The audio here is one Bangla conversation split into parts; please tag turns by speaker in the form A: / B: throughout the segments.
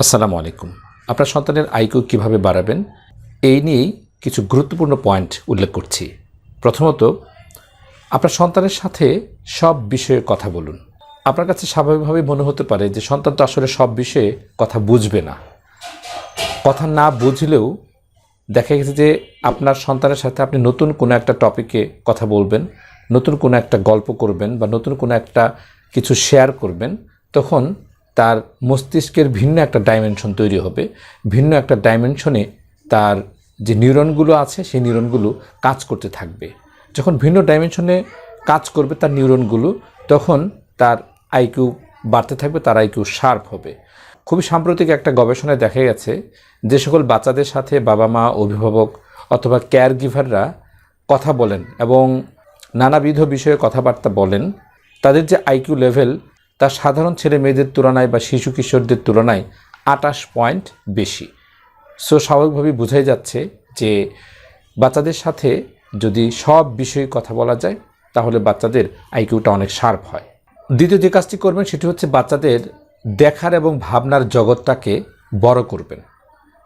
A: আসসালামু আলাইকুম। আপনার সন্তানের আইকিউ কীভাবে বাড়াবেন? এই নিয়েই কিছু গুরুত্বপূর্ণ পয়েন্ট উল্লেখ করছি। প্রথমত, আপনার সন্তানের সাথে সব বিষয়ে কথা বলুন। আপনার কাছে স্বাভাবিকভাবেই মনে হতে পারে যে সন্তান তো আসলে সব বিষয়ে কথা বুঝবে না। কথা না বুঝলেও দেখা গেছে যে আপনার সন্তানের সাথে আপনি নতুন কোনো একটা টপিকে কথা বলবেন, নতুন কোনো একটা গল্প করবেন বা নতুন কোনো একটা কিছু শেয়ার করবেন, তখন তার মস্তিষ্কের ভিন্ন একটা ডাইমেনশন তৈরি হবে। ভিন্ন একটা ডাইমেনশনে তার যে নিউরনগুলো আছে, সেই নিউরনগুলো কাজ করতে থাকবে। যখন ভিন্ন ডাইমেনশনে কাজ করবে তার নিউরনগুলো তখন তার আইকিউ বাড়তে থাকবে, তার আইকিউ শার্প হবে। খুবই সাম্প্রতিক একটা গবেষণায় দেখা গেছে যে সকল বাচ্চাদের সাথে বাবা মা, অভিভাবক অথবা কেয়ার গিভাররা কথা বলেন এবং নানাবিধ বিষয়ে কথাবার্তা বলেন। তাদের যে আইকিউ লেভেল তা সাধারণ ছেলে মেয়েদের তুলনায় বা শিশু কিশোরদের তুলনায় আটাশ পয়েন্ট বেশি। সো, স্বাভাবিকভাবেই বোঝাই যাচ্ছে যে বাচ্চাদের সাথে যদি সব বিষয়ে কথা বলা যায়, তাহলে বাচ্চাদের আইকিউটা অনেক শার্প হয়। দ্বিতীয় যে কাজটি করবেন, সেটি হচ্ছে বাচ্চাদের দেখার এবং ভাবনার জগৎটাকে বড় করবেন।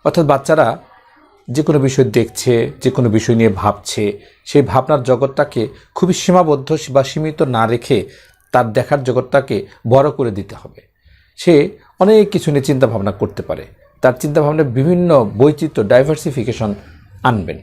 A: অর্থাৎ বাচ্চারা যে কোনো বিষয় দেখছে, যে কোনো বিষয় নিয়ে ভাবছে, সেই ভাবনার জগৎটাকে খুবই সীমাবদ্ধ বা সীমিত না রেখে তার দেখার জগৎটাকে বড় করে দিতে হবে। সে অনেক কিছু নিয়ে চিন্তা ভাবনা করতে পারে। তার চিন্তাভাবনায় বিভিন্ন বৈচিত্র্য ডাইভার্সিফিকেশন আনবেন।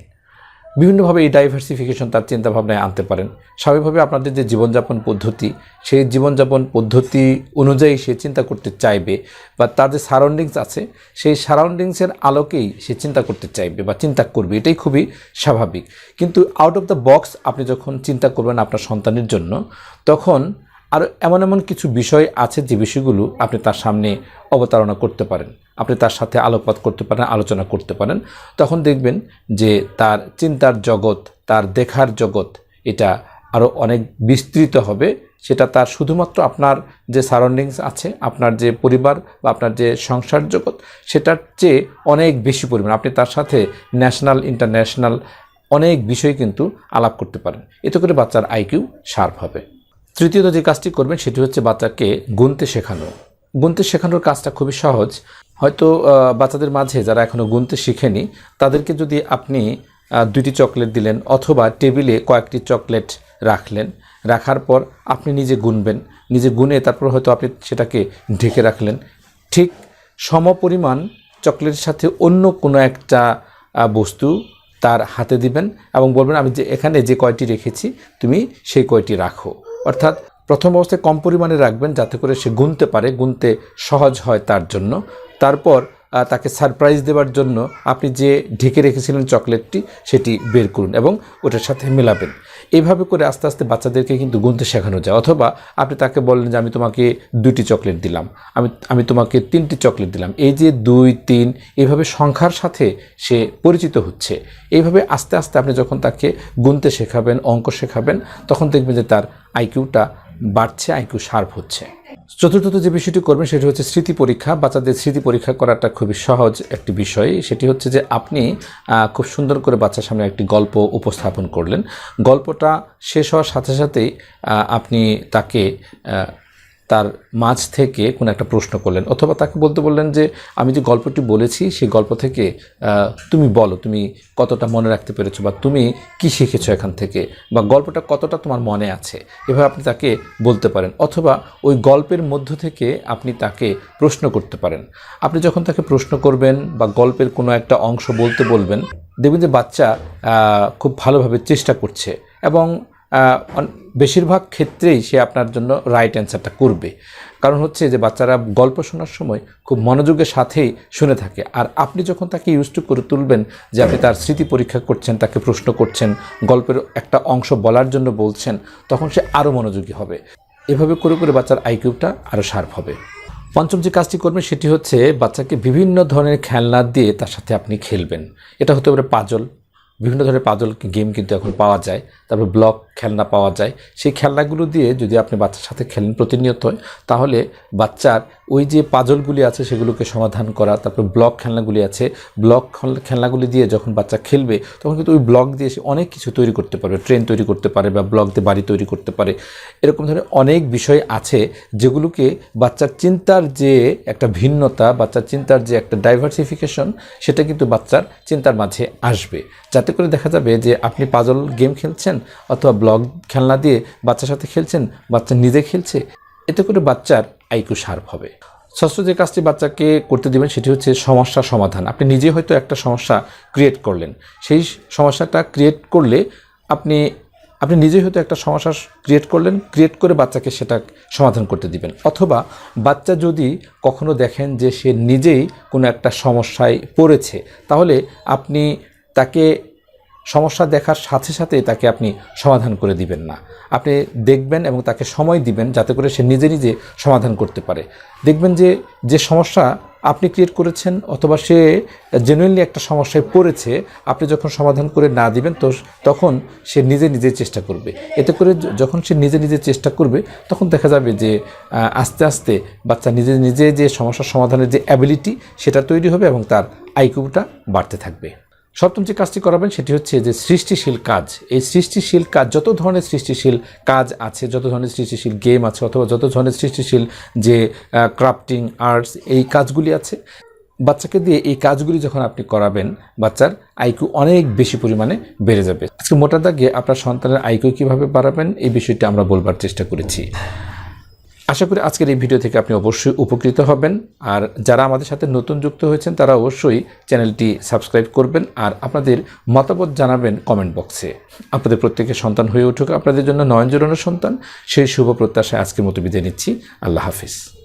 A: বিভিন্নভাবে এই ডাইভার্সিফিকেশন তার চিন্তাভাবনায় আনতে পারেন। স্বাভাবিকভাবে আপনাদের যে জীবনযাপন পদ্ধতি, সেই জীবনযাপন পদ্ধতি অনুযায়ী সে চিন্তা করতে চাইবে বা তার যে সারাউন্ডিংস আছে, সেই সারাউন্ডিংসের আলোকেই সে চিন্তা করতে চাইবে বা চিন্তা করবে। এটাই খুবই স্বাভাবিক। কিন্তু আউট অফ দ্য বক্স আপনি যখন চিন্তা করবেন আপনার সন্তানের জন্য, তখন আর এমন এমন কিছু বিষয় আছে যে বিষয়গুলো আপনি তার সামনে অবতারণা করতে পারেন। আপনি তার সাথে আলোকপাত করতে পারেন, আলোচনা করতে পারেন। তখন দেখবেন যে তার চিন্তার জগৎ, তার দেখার জগৎ এটা আরও অনেক বিস্তৃত হবে। সেটা তার শুধুমাত্র আপনার যে সারাউন্ডিংস আছে, আপনার যে পরিবার বা আপনার যে সংসার জগৎ, সেটার চেয়ে অনেক বেশি পরিমাণ। আপনি তার সাথে ন্যাশনাল ইন্টারন্যাশনাল অনেক বিষয় কিন্তু আলাপ করতে পারেন। এতে করে বাচ্চার আইকিউ শার্প হবে। তৃতীয়ত যে কাজটি করবেন সেটি হচ্ছে বাচ্চাকে গুনতে শেখানো। গুনতে শেখানোর কাজটা খুবই সহজ। হয়তো বাচ্চাদের মাঝে যারা এখনও গুনতে শিখেনি, তাদেরকে যদি আপনি দুইটি চকলেট দিলেন অথবা টেবিলে কয়েকটি চকলেট রাখলেন, রাখার পর আপনি নিজে গুনবেন। নিজে গুনে তারপর হয়তো আপনি সেটাকে ঢেকে রাখলেন। ঠিক সমপরিমাণ চকলেটের সাথে অন্য কোনো একটা বস্তু তার হাতে দিবেন এবং বলবেন, আমি যে, এখানে যে কয়টি রেখেছি, তুমি সেই কয়টি রাখো। অর্থাৎ প্রথম অবস্থায় কম পরিমাণে রাখবেন যাতে করে সে গুনতে পারে, গুনতে সহজ হয় তার জন্য। তারপর তাকে সারপ্রাইজ দেওয়ার জন্য আপনি যে ঢেকে রেখেছিলেন চকলেটটি সেটি বের করুন এবং ওটার সাথে মেলাবেন। এইভাবে করে আস্তে আস্তে বাচ্চাদেরকে কিন্তু গুনতে শেখানো যায়। অথবা আপনি তাকে বললেন যে, আমি তোমাকে দুইটি চকলেট দিলাম। আমি আমি তোমাকে তিনটি চকলেট দিলাম। এই যে দুই, তিন, এভাবে সংখ্যার সাথে সে পরিচিত হচ্ছে। এইভাবে আস্তে আস্তে আপনি যখন তাকে গুনতে শেখাবেন, অঙ্ক শেখাবেন, তখন দেখবেন যে তার আইকিউটা বাড়ছে আইকিউ শার্প হচ্ছে। চতুর্থত যে বিষয়টি করবেন, সেটি হচ্ছে স্মৃতি পরীক্ষা। বাচ্চাদের স্মৃতি পরীক্ষা করাটা খুবই সহজ একটি বিষয়। সেটি হচ্ছে যে আপনি খুব সুন্দর করে বাচ্চার সামনে একটি গল্প উপস্থাপন করলেন। গল্পটা শেষ হওয়ার সাথে সাথেই আপনি তাকে তার মাঝ থেকে কোনো একটা প্রশ্ন করলেন অথবা তাকে বলতে বললেন যে, আমি যে গল্পটি বলেছি, সেই গল্প থেকে তুমি বলো, তুমি কতটা মনে রাখতে পেরেছ বা তুমি কি শিখেছো এখান থেকে? বা গল্পটা কতটা তোমার মনে আছে? এভাবে আপনি তাকে বলতে পারেন অথবা ওই গল্পের মধ্য থেকে আপনি তাকে প্রশ্ন করতে পারেন। আপনি যখন তাকে প্রশ্ন করবেন বা গল্পের কোনো একটা অংশ বলতে বলবেন, দেখবেন যে বাচ্চা খুব ভালোভাবে চেষ্টা করছে এবং বেশিরভাগ ক্ষেত্রেই সে আপনার জন্য রাইট অ্যান্সারটা করবে। কারণ হচ্ছে যে বাচ্চারা গল্প শোনার সময় খুব মনোযোগের সাথেই শুনে থাকে। আর আপনি যখন তাকে ইউজ টু করে তুলবেন যে আপনি তার স্মৃতি পরীক্ষা করছেন, তাকে প্রশ্ন করছেন, গল্পের একটা অংশ বলার জন্য বলছেন, তখন সে আরও মনোযোগী হবে। এভাবে করে করে বাচ্চার আইকিউটা আরও শার্প হবে। পঞ্চম যে কাজটি করবেন সেটি হচ্ছে বাচ্চাকে বিভিন্ন ধরনের খেলনা দিয়ে তার সাথে আপনি খেলবেন। এটা হতে পারে পাজল বিভিন্ন ধরনের পাজল গেম কিন্তু এখন পাওয়া যায়। তারপর ব্লক খেলনা পাওয়া যায়। সেই খেলনাগুলো দিয়ে যদি আপনি বাচ্চার সাথে খেলেন প্রতিনিয়ত, তাহলে বাচ্চার ওই যে পাজলগুলি আছে সেগুলোকে সমাধান করা, তারপর ব্লক খেলনাগুলি আছে। ব্লক খেলনাগুলি দিয়ে যখন বাচ্চা খেলবে, তখন কিন্তু ওই ব্লক দিয়ে সে অনেক কিছু তৈরি করতে পারবে। ট্রেন তৈরি করতে পারে বা ব্লক দিয়ে বাড়ি তৈরি করতে পারে। এরকম ধরনের অনেক বিষয় আছে যেগুলোকে বাচ্চার চিন্তার যে একটা ভিন্নতা, বাচ্চার চিন্তার যে একটা ডাইভার্সিফিকেশন সেটা কিন্তু বাচ্চার চিন্তার মাঝে আসবে। যাতে করে দেখা যাবে যে আপনি পাজল গেম খেলছেন অথবা ব্লক খেলনা দিয়ে বাচ্চার সাথে খেলছেন, বাচ্চা নিজে খেলছে, এতে করে বাচ্চার আইকু শার্প হবে। ষষ্ঠ যে কাজটি বাচ্চাকে করতে দিবেন, সেটি হচ্ছে সমস্যা সমাধান। আপনি নিজে হয়তো একটা সমস্যা ক্রিয়েট করলেন। সেই সমস্যাটা ক্রিয়েট করলে আপনি আপনি নিজেই হয়তো একটা সমস্যা ক্রিয়েট করলেন ক্রিয়েট করে বাচ্চাকে সেটা সমাধান করতে দিবেন। অথবা বাচ্চা যদি কখনো দেখেন যে সে নিজেই কোনো একটা সমস্যায় পড়েছে, তাহলে আপনি তাকে সমস্যা দেখার সাথে সাথে তাকে আপনি সমাধান করে দিবেন না। আপনি দেখবেন এবং তাকে সময় দিবেন যাতে করে সে নিজে নিজে সমাধান করতে পারে। দেখবেন যে যে সমস্যা আপনি ক্রিয়েট করেছেন অথবা সে জেনুইনলি একটা সমস্যায় পড়েছে, আপনি যখন সমাধান করে না দিবেন তো তখন সে নিজে নিজে চেষ্টা করবে। এতে করে যখন সে নিজে নিজে চেষ্টা করবে, তখন দেখা যাবে যে আস্তে আস্তে বাচ্চা নিজে নিজে যে সমস্যার সমাধানের যে অ্যাবিলিটি সেটা তৈরি হবে এবং তার আইকিউটা বাড়তে থাকবে। সপ্তম যে কাজটি করাবেন সেটি হচ্ছে যে সৃষ্টিশীল কাজ। এই সৃষ্টিশীল কাজ, যত ধরনের সৃষ্টিশীল কাজ আছে, যত ধরনের সৃষ্টিশীল গেম আছে, অথবা যত ধরনের সৃষ্টিশীল যে ক্রাফটিং আর্টস, এই কাজগুলি আছে। বাচ্চাকে দিয়ে এই কাজগুলি যখন আপনি করাবেন, বাচ্চার আইকিউ অনেক বেশি পরিমাণে বেড়ে যাবে। আজকে মোটা দাগে আপনার সন্তানের আইকিউ কীভাবে বাড়াবেন, এই বিষয়টি আমরা বলবার চেষ্টা করেছি। আশা করি আজকের এই ভিডিও থেকে আপনি অবশ্যই উপকৃত হবেন। আর যারা আমাদের সাথে নতুন যুক্ত হয়েছেন, তারা অবশ্যই চ্যানেলটি সাবস্ক্রাইব করবেন আর আপনাদের মতামত জানাবেন কমেন্ট বক্সে। আপনাদের প্রত্যেকের সন্তান হয়ে উঠুক। আপনাদের জন্য নয়ন জোরানো সন্তান। সেই শুভ প্রত্যাশায় আজকের মতো বিদায় নিচ্ছি। আল্লাহ হাফিজ।